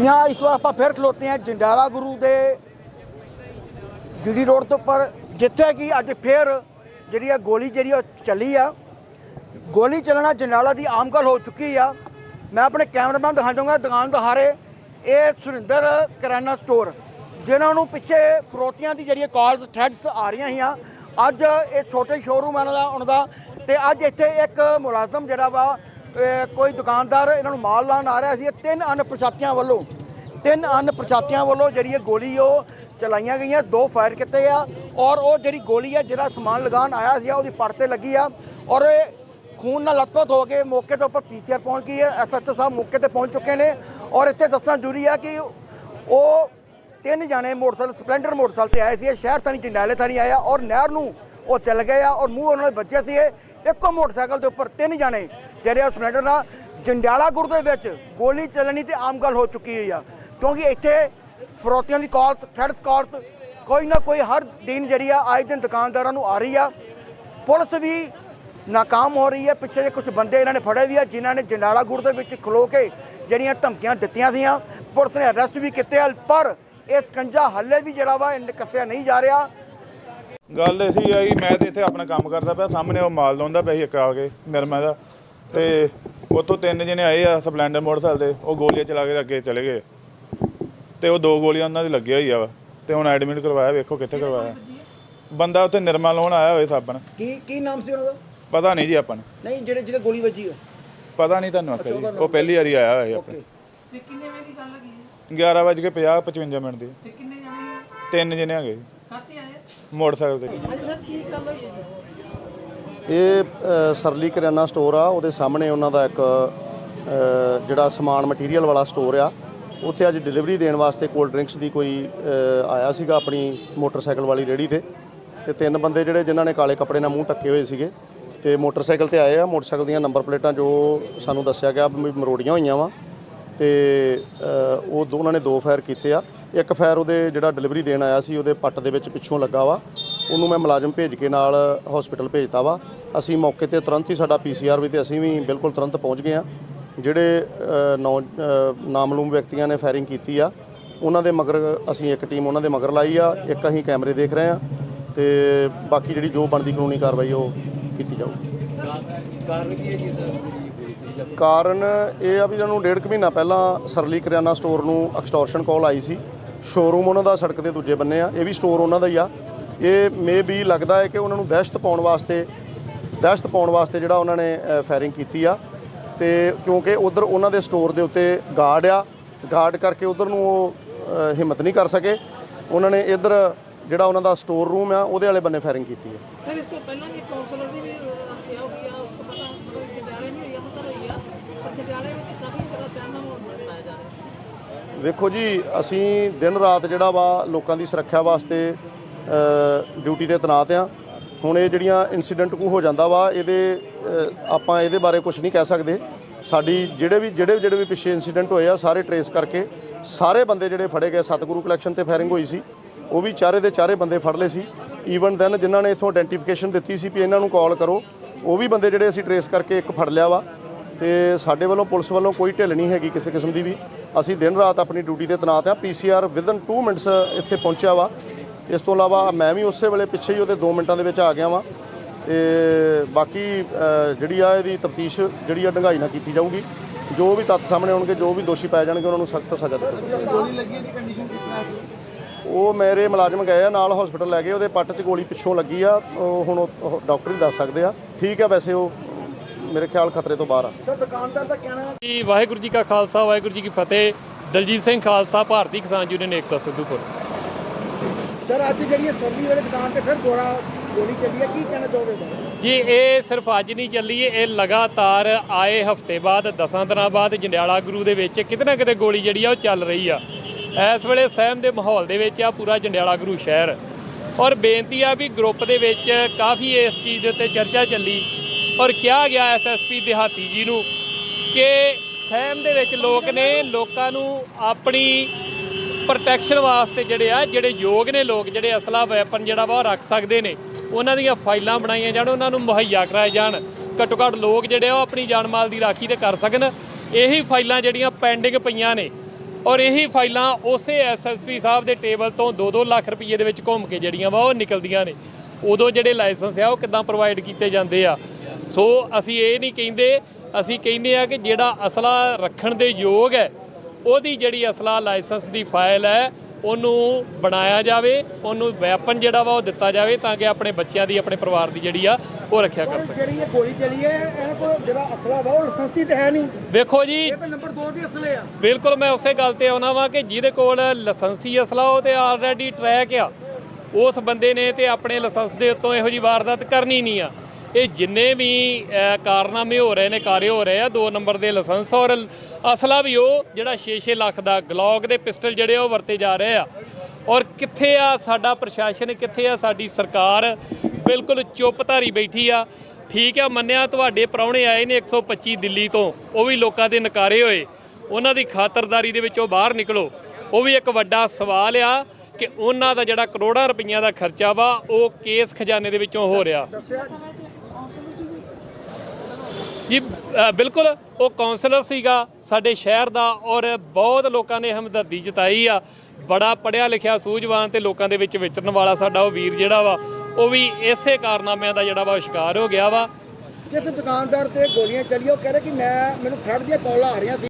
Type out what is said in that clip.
ਜੀ ਹਾਂ ਇਸ ਵਾਰ ਆਪਾਂ ਫਿਰ ਖਲੋਤੇ ਹਾਂ ਜੰਡਾਲਾ ਗੁਰੂ ਦੇ ਜੀਡੀ ਰੋਡ ਤੋਂ ਉੱਪਰ, ਜਿੱਥੇ ਕਿ ਅੱਜ ਫਿਰ ਜਿਹੜੀ ਆ ਗੋਲੀ ਜਿਹੜੀ ਉਹ ਚੱਲੀ ਆ। ਗੋਲੀ ਚੱਲਣਾ ਜੰਡਾਲਾ ਦੀ ਆਮ ਗੱਲ ਹੋ ਚੁੱਕੀ ਆ। ਮੈਂ ਆਪਣੇ ਕੈਮਰਾਮੈਨ ਦਿਖਾ ਦਊਂਗਾ ਦੁਕਾਨ ਦਹਾਰੇ ਇਹ ਸੁਰਿੰਦਰ ਕਰਿਆਨਾ ਸਟੋਰ, ਜਿਨ੍ਹਾਂ ਨੂੰ ਪਿੱਛੇ ਫਰੋਤੀਆਂ ਦੀ ਜਿਹੜੀਆਂ ਕਾਲਸ, ਥ੍ਰੈਡਸ ਆ ਰਹੀਆਂ ਸੀਆਂ ਅੱਜ ਇਹ ਛੋਟੇ ਸ਼ੋਰੂਮ ਉਹਨਾਂ ਦਾ ਉਹਨਾਂ ਦਾ। ਤੇ ਅੱਜ ਇੱਥੇ ਇੱਕ ਮੁਲਾਜ਼ਮ ਜਿਹੜਾ ਵਾ ਕੋਈ ਦੁਕਾਨਦਾਰ ਇਹਨਾਂ ਨੂੰ ਮਾਲ ਲਾਉਣ ਆ ਰਿਹਾ ਸੀ, ਇਹ ਤਿੰਨ ਅਣਪਛਾਤਿਆਂ ਵੱਲੋਂ, ਤਿੰਨ ਅਣਪਛਾਤਿਆਂ ਵੱਲੋਂ ਜਿਹੜੀ ਇਹ ਗੋਲੀ ਉਹ ਚਲਾਈਆਂ ਗਈਆਂ, ਦੋ ਫਾਇਰ ਕੀਤੇ ਆ, ਔਰ ਉਹ ਜਿਹੜੀ ਗੋਲੀ ਆ, ਜਿਹੜਾ ਸਮਾਨ ਲਗਾਉਣ ਆਇਆ ਸੀ, ਉਹਦੀ ਪੜ ਤੇ ਲੱਗੀ ਆ, ਔਰ ਇਹ ਖੂਨ ਨਾਲ ਲੱਤਪਤ ਹੋ ਕੇ ਮੌਕੇ ਤੇ ਉੱਪਰ ਪੀਸੀਆਰ ਪਹੁੰਚ ਗਈ ਹੈ ਐਸਐਚਓ ਸਾਹਿਬ ਮੌਕੇ ਤੇ ਪਹੁੰਚ ਚੁੱਕੇ ਨੇ, ਔਰ ਇੱਥੇ ਦੱਸਣਾ ਜ਼ਰੂਰੀ ਆ ਕਿ ਉਹ ਤਿੰਨ ਜਾਣੇ ਮੋਟਰਸਾਈਕਲ, ਸਪਲੈਂਡਰ ਮੋਟਰਸਾਈਕਲ ਤੇ ਆਏ ਸੀ, ਇਹ ਸ਼ਹਿਰ ਥਾਣੀ ਜੰਡਾਲੇ ਥਾਣੀ ਆਇਆ, ਔਰ ਨਹਿਰ ਨੂੰ ਉਹ ਚੱਲ ਗਏ ਆ, ਔਰ ਮੂੰਹ ਉਹਨਾਂ ਦੇ ਬੱਚੇ ਸੀ ਇੱਕੋ ਮੋਟਰਸਾਈਕਲ ਦੇ ਉੱਪਰ ਤਿੰਨ ਜਾਣੇ ਜਿਹੜੇ ਉਹ ਸਪਲੈਂਡਰ ਨਾਲ ਜੰਡਿਆਲਾ ਗੁਰ ਦੇ ਵਿੱਚ ਗੋਲੀ ਚੱਲਣੀ ਤੇ ਆਮ ਗੱਲ ਹੋ ਚੁੱਕੀ ਹੋਈ ਆ। ਕਿਉਂਕਿ ਇੱਥੇ ਫਰੋਤੀਆਂ ਦੀ ਕਾਲਸ ਥ੍ਰੈਡਸ ਕਾਲਸ ਕੋਈ ਨਾ ਕੋਈ ਹਰ ਦਿਨ ਜਿਹੜੀ ਆ, ਆਏ ਦਿਨ ਦੁਕਾਨਦਾਰਾਂ ਨੂੰ ਆ ਰਹੀ ਆ। ਪੁਲਿਸ ਵੀ ਨਾਕਾਮ ਹੋ ਰਹੀ ਹੈ ਪਿੱਛੇ ਜੇ ਕੁਝ ਬੰਦੇ ਇਹਨਾਂ ਨੇ ਫੜੇ ਵੀ ਆ, ਜਿਨ੍ਹਾਂ ਨੇ ਜੰਡਾਲਾ ਗੁੜ ਦੇ ਵਿੱਚ ਖਲੋ ਕੇ ਜਿਹੜੀਆਂ ਧਮਕੀਆਂ ਦਿੱਤੀਆਂ ਸੀਆਂ। ਪੁਲਿਸ ਨੇ ਅਰੈਸਟ ਵੀ ਕੀਤੇ ਆ, ਪਰ ਇਹ ਸਕੰਜਾ ਹੱਲੇ ਵੀ ਜਿਹੜਾ ਵਾ, ਇਹ ਕੱਸਿਆ ਨਹੀਂ ਜਾ ਰਿਹਾ। ਗੱਲ ਇਹੀ ਆ ਕਿ ਮੈਂ ਤੇ ਇੱਥੇ ਆਪਣਾ ਕੰਮ ਕਰਦਾ ਪਿਆ, ਸਾਹਮਣੇ ਉਹ ਮਾਲ ਲਾਉਂਦਾ ਪਿਆ ਸੀ ਇੱਕ ਆ ਕੇ ਨਿਰਮਾ ਦਾ। ਤੇ ਉੱਥੋਂ ਤਿੰਨ ਜਣੇ ਆਏ ਆ ਸਪਲੈਂਡਰ ਮੋਟਰਸਾਈਕਲ ਤੇ ਉਹ ਗੋਲੀਆਂ ਚਲਾ ਕੇ ਅੱਗੇ ਚਲੇ ਗਏ। ਤੇ ਉਹ ਦੋ ਗੋਲੀਆਂ ਉਹਨਾਂ ਦੀ ਲੱਗੀਆਂ ਹੋਈ ਆ ਵਾ ਤੇ ਹੁਣ ਐਡਮਿਟ ਕਰਵਾਇਆ ਵੇਖੋ ਕਿੱਥੇ ਕਰਵਾਇਆ। ਬੰਦਾ ਉੱਥੇ ਨਿਰਮਾ ਲਾਉਣ ਆਇਆ ਹੋਏ ਸਾਬਣ। ਕੀ ਕੀ ਨਾਮ ਸੀ ਉਹਨਾਂ ਦਾ? ਪਤਾ ਨਹੀਂ ਜੀ ਆਪਾਂ ਨੂੰ। ਨਹੀਂ ਜਿਹੜੇ ਜਿਹੜੇ ਗੋਲੀ ਵੱਜੀ ਆ ਪਤਾ ਨਹੀਂ ਤੁਹਾਨੂੰ ਆਖਿਆ ਜੀ। ਉਹ ਪਹਿਲੀ ਵਾਰੀ ਆਇਆ ਹੋਇਆ ਆਪਣੇ ਤੇ ਕਿੰਨੇ ਵਜੇ ਦੀ ਗੱਲ ਹੈਗੀ ਹੈ 11 ਵਜੇ ਕੇ 50 55 ਮਿੰਟ ਦੀ। ਤੇ ਕਿੰਨੇ ਜਾਣੇ ਤਿੰਨ ਜਣੇ ਹੈਗੇ ਜੀ, ਕਾਤੇ ਆਏ? ਮੋਟਰਸਾਈਕਲ ਤੇ। ਹਾਂਜੀ ਸਰ ਕੀ ਗੱਲ ਹੋਈ ਹੈ ਜੀ? ਇਹ ਸਰਲੀ ਕਰਿਆਨਾ ਸਟੋਰ ਆ ਉਹਦੇ ਸਾਹਮਣੇ ਉਹਨਾਂ ਦਾ ਇੱਕ ਜਿਹੜਾ ਸਮਾਨ ਮਟੀਰੀਅਲ ਵਾਲਾ ਸਟੋਰ ਆ ਉੱਥੇ ਅੱਜ ਡਿਲੀਵਰੀ ਦੇਣ ਵਾਸਤੇ ਕੋਲਡ ਡਰਿੰਕਸ ਦੀ ਕੋਈ ਆਇਆ ਸੀਗਾ ਆਪਣੀ ਮੋਟਰਸਾਈਕਲ ਵਾਲੀ ਰੇੜੀ ਤੇ। ਤੇ ਤਿੰਨ ਬੰਦੇ ਜਿਹੜੇ ਜਿਨ੍ਹਾਂ ਨੇ ਕਾਲੇ ਕੱਪੜੇ ਨਾਲ ਮੂੰਹ ਢੱਕੇ ਹੋਏ ਸੀਗੇ ਤੇ ਮੋਟਰਸਾਈਕਲ ਤੇ ਆਏ ਆ ਮੋਟਰਸਾਈਕਲ ਦੀਆਂ ਨੰਬਰ ਪਲੇਟਾਂ ਜੋ ਸਾਨੂੰ ਦੱਸਿਆ ਗਿਆ ਵੀ ਮਰੋੜੀਆਂ ਹੋਈਆਂ ਵਾ। ਤੇ ਅ, ਉਹ ਦੋਨਾਂ ਨੇ ਦੋ ਫਾਇਰ ਕੀਤੇ ਆ। ਇੱਕ ਫਾਇਰ ਉਹਦੇ ਜਿਹੜਾ ਡਿਲੀਵਰੀ ਦੇਣ ਆਇਆ ਸੀ ਉਹਦੇ ਪੱਟ ਦੇ ਵਿੱਚ ਪਿੱਛੋਂ ਲੱਗਾ ਵਾ। ਉਹਨੂੰ ਮੈਂ ਮੁਲਾਜ਼ਮ ਭੇਜ ਕੇ ਨਾਲ ਹਸਪੀਟਲ ਭੇਜਤਾ ਵਾ। ਅਸੀਂ ਮੌਕੇ ਤੇ ਤੁਰੰਤ ਹੀ ਸਾਡਾ ਪੀਸੀਆਰ ਵੀ ਤੇ ਅਸੀਂ ਵੀ ਬਿਲਕੁਲ ਤੁਰੰਤ ਪਹੁੰਚ ਗਏ ਆ ਜਿਹੜੇ ਨਾਮਲੂਮ ਵਿਅਕਤੀਆਂ ਨੇ ਫਾਇਰਿੰਗ ਕੀਤੀ ਆ ਉਹਨਾਂ ਦੇ ਮਗਰ ਅਸੀਂ ਇੱਕ ਟੀਮ ਉਹਨਾਂ ਦੇ ਮਗਰ ਲਾਈ ਆ ਇੱਕ ਅਸੀਂ ਕੈਮਰੇ ਦੇਖ ਰਹੇ ਆ ਤੇ ਬਾਕੀ ਜਿਹੜੀ ਜੋ ਬਣਦੀ ਕਾਨੂੰਨੀ ਕਾਰਵਾਈ ਉਹ ਕੀਤੀ ਜਾਊਗੀ ਕਾਰਨ ਇਹ ਆ ਵੀ ਇਹਨਾਂ ਨੂੰ ਡੇਢ ਕੁ ਮਹੀਨਾ ਪਹਿਲਾਂ ਸਰਲੀ ਕਰਿਆਨਾ ਸਟੋਰ ਨੂੰ ਐਕਸਟੋਰਸ਼ਨ ਕਾਲ ਆਈ ਸੀ। ਸ਼ੋਰੂਮ ਉਹਨਾਂ ਦਾ, ਸੜਕ ਦੇ ਦੂਜੇ ਬੰਨੇ ਆ, ਇਹ ਵੀ ਸਟੋਰ ਉਹਨਾਂ ਦਾ ਹੀ ਆ। ਇਹ ਮੇ ਵੀ ਲੱਗਦਾ ਹੈ ਕਿ ਉਹਨਾਂ ਨੂੰ ਦਹਿਸ਼ਤ ਪਾਉਣ ਵਾਸਤੇ ਦਹਿਸ਼ਤ ਪਾਉਣ ਵਾਸਤੇ ਜਿਹੜਾ ਉਹਨਾਂ ਨੇ ਫਾਇਰਿੰਗ ਕੀਤੀ ਆ। ਤੇ ਕਿਉਂਕਿ ਉਧਰ ਉਹਨਾਂ ਦੇ ਸਟੋਰ ਦੇ ਉੱਤੇ ਗਾਰਡ ਆ ਗਾਰਡ ਕਰਕੇ ਉਧਰ ਨੂੰ ਉਹ ਹਿੰਮਤ ਨਹੀਂ ਕਰ ਸਕੇ। ਉਹਨਾਂ ਨੇ ਇਧਰ ਜਿਹੜਾ ਉਹਨਾਂ ਦਾ ਸਟੋਰ ਰੂਮ ਆ, ਉਹਦੇ ਵਾਲੇ ਬੰਨੇ ਫਾਇਰਿੰਗ ਕੀਤੀ ਹੈ ਸਰ, ਇਸ ਤੋਂ ਪਹਿਲਾਂ ਵੀ ਕਾਉਂਸਲਰ ਦੀ ਵੀ ਕਿਹਾ ਹੋਈ ਆ ਉਸ ਤੋਂ ਪਤਾ ਮਤਲਬ ਜੰਡਿਆਲੇ ਨਹੀਂ ਹੋਈ ਆ ਪਤਾ ਹੋਈ ਆ ਪਰ ਜੰਡਿਆਲੇ ਵਿੱਚ ਕਾਫੀ ਜ਼ਿਆਦਾ ਸਹਿਮ ਦਾ ਮਾਹੌਲ ਬਣਾਇਆ ਜਾ ਰਿਹਾ ਵੇਖੋ ਜੀ, ਅਸੀਂ ਦਿਨ ਰਾਤ ਜਿਹੜਾ ਵਾ ਲੋਕਾਂ ਦੀ ਸੁਰੱਖਿਆ ਵਾਸਤੇ ਡਿਊਟੀ ਤੇ ਤੈਨਾਤ ਆ ਹੁਣ ਇਹ ਜਿਹੜੀਆਂ ਇਨਸੀਡੈਂਟ ਕੋ ਹੋ ਜਾਂਦਾ ਵਾ, ਇਹਦੇ ਆਪਾਂ ਇਹਦੇ ਬਾਰੇ ਕੁਝ ਨਹੀਂ ਕਹਿ ਸਕਦੇ। ਸਾਡੀ ਜਿਹੜੇ ਵੀ, ਜਿਹੜੇ ਜਿਹੜੇ ਵੀ ਪਿੱਛੇ ਇਨਸੀਡੈਂਟ ਹੋਏ ਆ, ਸਾਰੇ ਟਰੇਸ ਕਰਕੇ ਸਾਰੇ ਬੰਦੇ ਜਿਹੜੇ ਫੜੇ ਗਏ, ਸਤਿਗੁਰੂ ਕਲੈਕਸ਼ਨ ਤੇ ਫਾਇਰਿੰਗ ਹੋਈ ਸੀ, ਉਹ ਵੀ ਚਾਰੇ ਦੇ ਚਾਰੇ ਬੰਦੇ ਫੜ ਲਏ ਸੀ। ਈਵਨ ਦੈਨ ਜਿਨ੍ਹਾਂ ਨੇ ਇਥੋਂ ਆਇਡੈਂਟੀਫਿਕੇਸ਼ਨ ਦਿੱਤੀ ਸੀ ਵੀ ਇਹਨਾਂ ਨੂੰ ਕਾਲ ਕਰੋ, ਉਹ ਵੀ ਬੰਦੇ ਜਿਹੜੇ ਅਸੀਂ ਟਰੇਸ ਕਰਕੇ ਇੱਕ ਫੜ ਲਿਆ ਵਾ। ਤੇ ਸਾਡੇ ਵੱਲੋਂ, ਪੁਲਿਸ ਵੱਲੋਂ ਕੋਈ ਢਿੱਲ ਨਹੀਂ ਹੈਗੀ ਕਿਸੇ ਕਿਸਮ ਦੀ ਵੀ। ਅਸੀਂ ਦਿਨ ਰਾਤ ਆਪਣੀ ਡਿਊਟੀ ਤੇ ਤੈਨਾਤ ਆ ਪੀਸੀਆਰ ਵਿਦਨ 2 ਮਿੰਟਸ ਇੱਥੇ ਪਹੁੰਚਿਆ ਵਾ। ਇਸ ਤੋਂ ਇਲਾਵਾ ਮੈਂ ਵੀ ਉਸੇ ਵੇਲੇ ਪਿੱਛੇ ਹੀ ਉਹਦੇ 2 ਮਿੰਟਾਂ ਦੇ ਵਿੱਚ ਆ ਗਿਆ ਵਾਂ। ਤੇ ਬਾਕੀ ਜਿਹੜੀ ਆ ਇਹਦੀ ਤਫਤੀਸ਼ ਜਿਹੜੀ ਆ ਡੰਗਾਈ ਨਾਲ ਕੀਤੀ ਜਾਊਗੀ। ਜੋ ਵੀ ਤੱਥ ਸਾਹਮਣੇ ਆਉਣਗੇ ਜੋ ਵੀ ਦੋਸ਼ੀ ਪਾਏ ਜਾਣਗੇ ਉਹਨਾਂ ਨੂੰ ਸਖਤ ਸਜ਼ਾ ਦਿੱਤੀ ਜਾਊਗੀ। ਗੋਲੀ ਲੱਗੀ ਦੀ ਕੰਡੀਸ਼ਨ ਕਿਸ ਤਰ੍ਹਾਂ ਸੀ? ਉਹ ਮੇਰੇ ਮੁਲਾਜ਼ਮ ਗਏ ਆ ਨਾਲ ਹਸਪੀਟਲ ਲੈ ਗਏ। ਉਹਦੇ ਪੱਟ 'ਚ ਗੋਲੀ ਪਿੱਛੋਂ ਲੱਗੀ ਆ। ਉਹ ਹੁਣ ਉਹ ਡਾਕਟਰ ਹੀ ਦੱਸ ਸਕਦੇ ਆ। ਠੀਕ ਆ ਵੈਸੇ ਉਹ ਮੇਰੇ ਖਿਆਲ ਖਤਰੇ ਤੋਂ ਬਾਹਰ ਆ। ਸਰ ਦੁਕਾਨਦਾਰ ਦਾ ਕਹਿਣਾ ਹੈ ਜੀ ਵਾਹਿਗੁਰੂ ਜੀ ਕਾ ਖਾਲਸਾ ਵਾਹਿਗੁਰੂ ਜੀ ਕੀ ਫਤਿਹ। ਦਲਜੀਤ ਸਿੰਘ ਖਾਲਸਾ ਭਾਰਤੀ ਕਿਸਾਨ ਯੂਨੀਅਨ ਏਕਤਾ ਸਿੱਧੂਪੁਰ। ਸਰ ਅੱਜ ਜਿਹੜੀ ਇਹ ਸਰਦੀ ਵਾਲੇ ਦੁਕਾਨ ਤੇ ਫਿਰ ਗੋਲਾ ਗੋਲੀ ਚੱਲੀ ਆ ਕੀ ਕਹਿਣਾ ਚਾਹੋਗੇ? ਜੀ ਇਹ ਸਿਰਫ ਅੱਜ ਨਹੀਂ ਚੱਲੀ ਇਹ ਲਗਾਤਾਰ ਆਏ ਹਫ਼ਤੇ ਬਾਅਦ 10 ਦਿਨਾਂ ਬਾਅਦ ਜੰਡਿਆਲਾ ਗੁਰੂ ਦੇ ਵਿੱਚ ਕਿਤੇ ਨਾ ਕਿਤੇ ਗੋਲੀ ਜਿਹੜੀ ਆ ਉਹ ਚੱਲ ਰਹੀ ਆ। ਇਸ ਵੇਲੇ ਸਹਿਮ ਦੇ ਮਾਹੌਲ ਦੇ ਵਿੱਚ ਆ ਪੂਰਾ ਜੰਡਿਆਲਾ ਗੁਰੂ ਸ਼ਹਿਰ। ਔਰ ਬੇਨਤੀ ਆ ਵੀ ਗਰੁੱਪ ਦੇ ਵਿੱਚ ਕਾਫੀ ਇਸ ਚੀਜ਼ ਦੇ ਉੱਤੇ ਚਰਚਾ ਚੱਲੀ। ਔਰ ਕਿਹਾ ਗਿਆ ਐਸਐਸਪੀ ਦਿਹਾਤੀ ਜੀ ਨੂੰ ਕਿ ਸਹਿਮ ਦੇ ਵਿੱਚ ਲੋਕ ਨੇ ਲੋਕਾਂ ਨੂੰ ਆਪਣੀ ਪ੍ਰੋਟੈਕਸ਼ਨ ਵਾਸਤੇ ਜਿਹੜੇ ਆ, ਜਿਹੜੇ ਯੋਗ ਨੇ ਲੋਕ, ਜਿਹੜੇ ਅਸਲਾ ਵੈਪਨ ਜਿਹੜਾ ਵਾ ਉਹ ਰੱਖ ਸਕਦੇ ਨੇ, ਉਹਨਾਂ ਦੀਆਂ ਫਾਈਲਾਂ ਬਣਾਈਆਂ ਜਾਣ, ਉਹਨਾਂ ਨੂੰ ਮੁਹੱਈਆ ਕਰਾਏ ਜਾਣ ਘੱਟੋ ਘੱਟ ਲੋਕ ਜਿਹੜੇ ਆ ਉਹ ਆਪਣੀ ਜਾਨ ਮਾਲ ਦੀ ਰਾਖੀ ਤੇ ਕਰ ਸਕਣ। ਇਹੀ ਫਾਈਲਾਂ ਜਿਹੜੀਆਂ ਪੈਂਡਿੰਗ ਪਈਆਂ ਨੇ ਔਰ ਇਹੀ ਫਾਈਲਾਂ ਉਸੇ ਐਸਐਸਪੀ ਸਾਹਿਬ ਦੇ ਟੇਬਲ ਤੋਂ 2-2 ਲੱਖ ਰੁਪਏ ਦੇ ਵਿੱਚ ਘੁੰਮ ਕੇ ਜਿਹੜੀਆਂ ਵਾ ਉਹ ਨਿਕਲਦੀਆਂ ਨੇ। ਉਦੋਂ ਜਿਹੜੇ ਲਾਇਸੈਂਸ ਆ, ਉਹ ਕਿੱਦਾਂ ਪ੍ਰੋਵਾਈਡ ਕੀਤੇ ਜਾਂਦੇ ਆ? ਸੋ ਅਸੀਂ ਇਹ ਨਹੀਂ ਕਹਿੰਦੇ ਅਸੀਂ ਕਹਿੰਦੇ ਆ ਕਿ ਜਿਹੜਾ ਅਸਲਾ ਰੱਖਣ ਦੇ ਯੋਗ ਹੈ ਉਹਦੀ ਜਿਹੜੀ ਅਸਲਾ ਲਾਇਸੈਂਸ ਦੀ ਫਾਈਲ ਹੈ ਉਹਨੂੰ ਬਣਾਇਆ ਜਾਵੇ ਉਹਨੂੰ ਵੈਪਨ ਜਿਹੜਾ ਵਾ ਉਹ ਦਿੱਤਾ ਜਾਵੇ ਤਾਂ ਕਿ ਆਪਣੇ ਬੱਚਿਆਂ ਦੀ ਆਪਣੇ ਪਰਿਵਾਰ ਦੀ ਜਿਹੜੀ ਆ ਉਹ ਰੱਖਿਆ ਕਰ ਸਕੇ। ਜਿਹੜੀ ਇਹ ਗੋਲੀ ਚੱਲੀ ਹੈ ਇਹਨਾਂ ਕੋਲ ਜਿਹੜਾ ਅਸਲਾ ਵਾ ਉਹ ਲਾਇਸੈਂਸੀ ਤੇ ਹੈ ਨਹੀਂ। ਵੇਖੋ ਜੀ। ਇਹ ਤਾਂ ਨੰਬਰ 2 ਦੇ ਅਸਲੇ ਆ। ਬਿਲਕੁਲ ਮੈਂ ਉਸੇ ਗੱਲ ਤੇ ਆਉਣਾ ਵਾਂ ਕਿ ਜਿਹਦੇ ਕੋਲ ਲਾਇਸੈਂਸੀ ਅਸਲਾ ਉਹ ਤੇ ਆਲਰੇਡੀ ਟਰੈਕ ਆ। ਉਸ ਬੰਦੇ ਨੇ ਤੇ ਆਪਣੇ ਲਾਇਸੈਂਸ ਦੇ ਉੱਤੋਂ ਇਹੋ ਜੀ ਵਾਰਦਾਤ ਕਰਨੀ ਨਹੀਂ ਆ। ਇਹ ਜਿੰਨੇ ਵੀ ਕਾਰਨਾਮੇ ਹੋ ਰਹੇ ਨੇ ਕਾਰੇ ਹੋ ਰਹੇ ਆ, ਦੋ ਨੰਬਰ ਦੇ ਲਾਇਸੈਂਸ ਔਰ ਅਸਲਾ ਵੀ ਉਹ ਜਿਹੜਾ 6-6 ਲੱਖ ਦਾ ਗਲੌਕ ਦੇ ਪਿਸਟਲ ਜਿਹੜੇ ਆ ਉਹ ਵਰਤੇ ਜਾ ਰਹੇ ਆ। ਔਰ ਕਿੱਥੇ ਆ ਸਾਡਾ ਪ੍ਰਸ਼ਾਸਨ, ਕਿੱਥੇ ਆ ਸਾਡੀ ਸਰਕਾਰ? ਬਿਲਕੁਲ ਚੁੱਪ ਧਾਰੀ ਬੈਠੀ ਆ। ਠੀਕ ਆ, ਮੰਨਿਆ ਤੁਹਾਡੇ ਪ੍ਰਾਹੁਣੇ ਆਏ ਨੇ 125 ਦਿੱਲੀ ਤੋਂ। ਉਹ ਵੀ ਲੋਕਾਂ ਦੇ ਨਕਾਰੇ ਹੋਏ। ਉਹਨਾਂ ਦੀ ਖਾਤਰਦਾਰੀ ਦੇ ਵਿੱਚੋਂ ਬਾਹਰ ਨਿਕਲੋ। ਉਹ ਵੀ ਇੱਕ ਵੱਡਾ ਸਵਾਲ ਆ ਕਿ ਉਹਨਾਂ ਦਾ ਜਿਹੜਾ ਕਰੋੜਾਂ ਰੁਪਈਆ ਦਾ ਖਰਚਾ ਵਾ, ਉਹ ਕੇਸ ਖਜ਼ਾਨੇ ਦੇ ਵਿੱਚੋਂ ਹੋ ਰਿਹਾ। ਜੀ ਬਿਲਕੁਲ, ਉਹ ਕਾਉਂਸਲਰ ਸੀਗਾ ਸਾਡੇ ਸ਼ਹਿਰ ਦਾ ਔਰ ਬਹੁਤ ਲੋਕਾਂ ਨੇ ਹਮਦਰਦੀ ਜਤਾਈ ਆ। ਬੜਾ ਪੜਿਆ ਲਿਖਿਆ, ਸੂਝਵਾਨ ਤੇ ਲੋਕਾਂ ਦੇ ਵਿੱਚ ਵਿਚਰਨ ਵਾਲਾ ਸਾਡਾ ਉਹ ਵੀਰ ਜਿਹੜਾ ਵਾ, ਉਹ ਵੀ ਇਸੇ ਕਾਰਨਾਮਿਆਂ ਦਾ ਜਿਹੜਾ ਵਾ ਸ਼ਿਕਾਰ ਹੋ ਗਿਆ ਵਾ। ਜਿਸ ਦੁਕਾਨਦਾਰ ਤੇ ਗੋਲੀਆਂ ਚੱਲੀਆਂ, ਉਹ ਕਹਿ ਰਿਹਾ ਕਿ ਮੈਂ, ਮੈਨੂੰ ਫੜ ਦੀਆਂ ਕਾਲਾਂ ਆ ਰਹੀਆਂ ਸੀ।